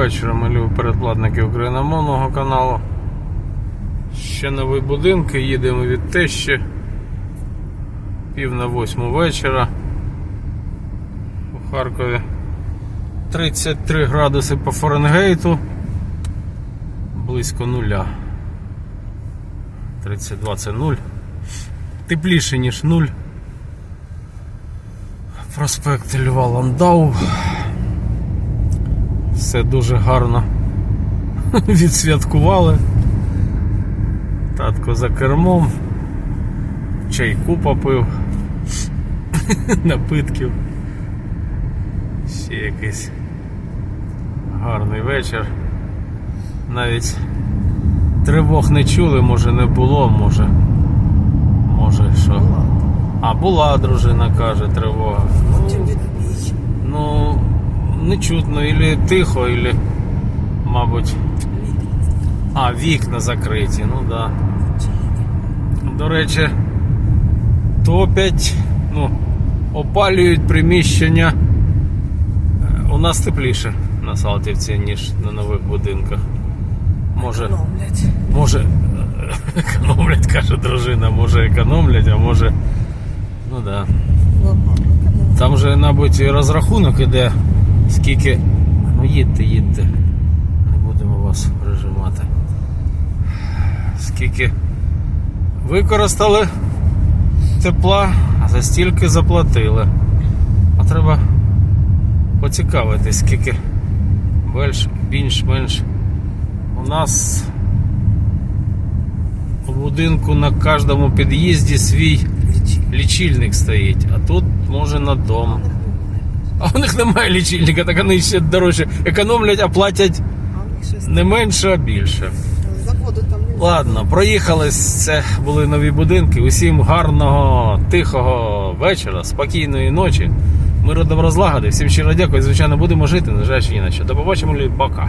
вечора, ми любі передплатники україномовного каналу. Ще нові будинки, їдемо від тещі. Пів на восьму вечора. У Харкові 33 градуси по Фаренгейту. Близько нуля. 32 це нуль. Тепліше, ніж нуль. Проспект Льва Ландау. Все дуже гарно відсвяткували. Татко за кермом. Чайку попив. Напитків. Ще якийсь гарний вечір. Навіть тривог не чули, може не було, може. Може що. А була дружина, каже, тривога. Не чутно, ілі тихо, ілі, мабуть. А, вікна закриті, ну да. До речі, топять, ну, опалюють приміщення. Е, У нас тепліше на Салтівці, ніж на нових будинках. Може, Економлять. може, е, економлять, каже дружина, може економлять, а може. Ну да. Там же, мабуть, і розрахунок іде, скільки. Ну їдьте, їдьте. Не будемо вас прижимати. Скільки використали тепла, а за стільки заплатили. А треба поцікавитись, скільки більш, більш-менш у нас у будинку на кожному під'їзді свій лічильник стоїть, а тут може на дом. А у них немає лічильника, так вони ще дорожче економлять, а платять не менше, а більше. заводу там Ладно, проїхались. Це були нові будинки. Усім гарного, тихого вечора, спокійної ночі. Миру доброзлагоди. Всім щиро дякую. Звичайно, будемо жити, На ні на що. До побачимо, пока.